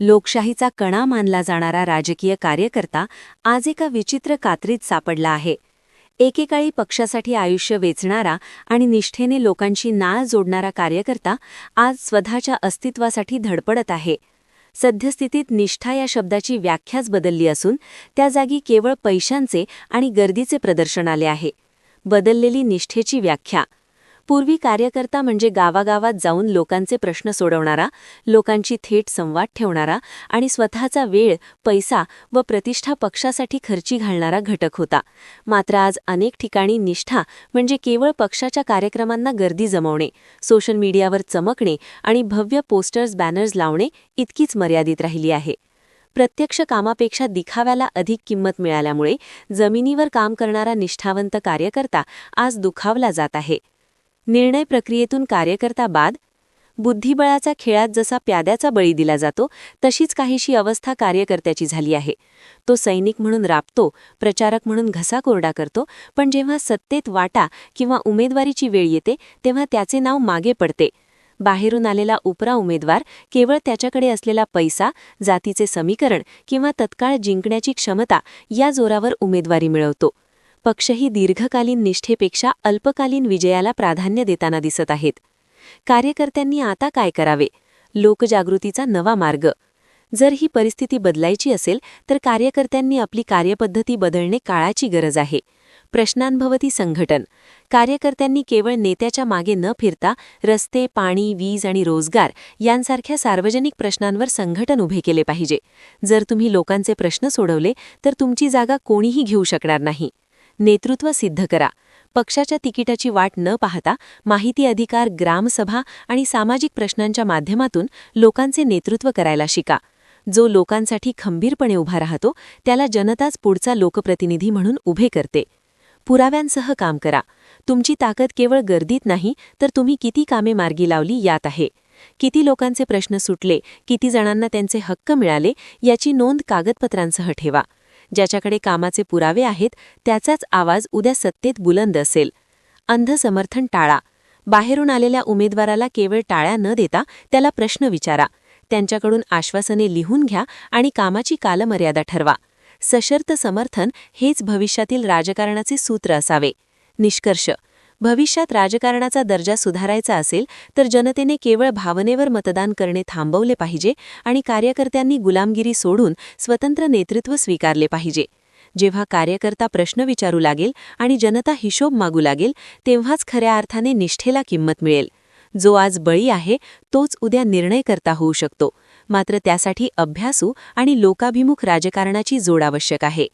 लोकशाहीचा कणा मानला जाणारा राजकीय कार्यकर्ता आज एका विचित्र कात्रीत सापडला आहे. एकेकाळी पक्षासाठी आयुष्य वेचणारा आणि निष्ठेने लोकांशी नाळ जोडणारा कार्यकर्ता आज स्वतःच्या अस्तित्वासाठी धडपडत आहे. सद्यस्थितीत निष्ठा या शब्दाची व्याख्याच बदलली असून त्या जागी केवळ पैशांचे आणि गर्दीचे प्रदर्शन आले आहे. बदललेली निष्ठेची व्याख्या पूर्वी कार्यकर्ता म्हणजे गावागावात जाऊन लोकांचे प्रश्न सोडवणारा लोकांची थेट संवाद ठेवणारा आणि स्वतःचा वेळ पैसा व प्रतिष्ठा पक्षासाठी खर्ची घालणारा घटक होता. मात्र आज अनेक ठिकाणी निष्ठा म्हणजे केवळ पक्षाच्या कार्यक्रमांना गर्दी जमवणे सोशल मीडियावर चमकणे आणि भव्य पोस्टर्स बॅनर्स लावणे इतकीच मर्यादित राहिली आहे. प्रत्यक्ष कामापेक्षा दिखाव्याला अधिक किंमत मिळाल्यामुळे जमिनीवर काम करणारा निष्ठावंत कार्यकर्ता आज दुखावला जात आहे. निर्णय प्रक्रियेतून कार्यकर्ता बाद बुद्धिबळाचा खेळात जसा प्याद्याचा बळी दिला जातो तशीच काहीशी अवस्था कार्यकर्त्याची झाली आहे. तो सैनिक म्हणून राबतो प्रचारक म्हणून घसा कोरडा करतो पण जेव्हा सत्तेत वाटा किंवा उमेदवारीची वेळ येते तेव्हा त्याचे नाव मागे पडते. बाहेरून आलेला उपरा उमेदवार केवळ त्याच्याकडे असलेला पैसा जातीचे समीकरण किंवा तत्काळ जिंकण्याची क्षमता या जोरावर उमेदवारी मिळवतो. पक्षही दीर्घकालीन निष्ठेपेक्षा अल्पकालीन विजयाला प्राधान्य देताना दिसत आहेत. कार्यकर्त्यांनी आता काय करावे? लोकजागृतीचा नवा मार्ग. जर ही परिस्थिती बदलायची असेल तर कार्यकर्त्यांनी आपली कार्यपद्धती बदलणे काळाची गरज आहे. प्रश्नांभवती संघटन. कार्यकर्त्यांनी केवळ नेत्याच्या मागे न फिरता रस्ते पाणी वीज आणि रोजगार यांसारख्या सार्वजनिक प्रश्नांवर संघटन उभे केले पाहिजे. जर तुम्ही लोकांचे प्रश्न सोडवले तर तुमची जागा कोणीही घेऊ शकणार नाही. नेतृत्व सिद्ध करा. पक्षाच्या तिकिटाची वाट न पाहता माहिती अधिकार ग्रामसभा आणि सामाजिक प्रश्नांच्या माध्यमातून लोकांचे नेतृत्व करायला शिका. जो लोकांसाठी खंबीरपणे उभा राहतो त्याला जनताच पुढचा लोकप्रतिनिधी म्हणून उभे करते. पुराव्यांसह काम करा. तुमची ताकद केवळ गर्दीत नाही तर तुम्ही किती कामे मार्गी लावली यात आहे. किती लोकांचे प्रश्न सुटले किती जणांना त्यांचे हक्क मिळाले याची नोंद कागदपत्रांसह ठेवा. ज्याच्याकडे कामाचे पुरावे आहेत त्याचाच आवाज उद्या सत्तेत बुलंद असेल. अंध समर्थन टाळा. बाहेरून आलेल्या उमेदवाराला केवळ टाळ्या न देता त्याला प्रश्न विचारा. त्यांच्याकडून आश्वासने लिहून घ्या आणि कामाची कालमर्यादा ठरवा. सशर्त समर्थन हेच भविष्यातील राजकारणाचे सूत्र असावे. निष्कर्ष. भविष्यात राजकारणाचा दर्जा सुधारायचा असेल तर जनतेने केवळ भावनेवर मतदान करणे थांबवले पाहिजे आणि कार्यकर्त्यांनी गुलामगिरी सोडून स्वतंत्र नेतृत्व स्वीकारले पाहिजे. जेव्हा कार्यकर्ता प्रश्न विचारू लागेल आणि जनता हिशोब मागू लागेल तेव्हाच खऱ्या अर्थाने निष्ठेला किंमत मिळेल. जो आज बळी आहे तोच उद्या निर्णय करता होऊ शकतो. मात्र त्यासाठी अभ्यासू आणि लोकाभिमुख राजकारणाची जोड आवश्यक आहे.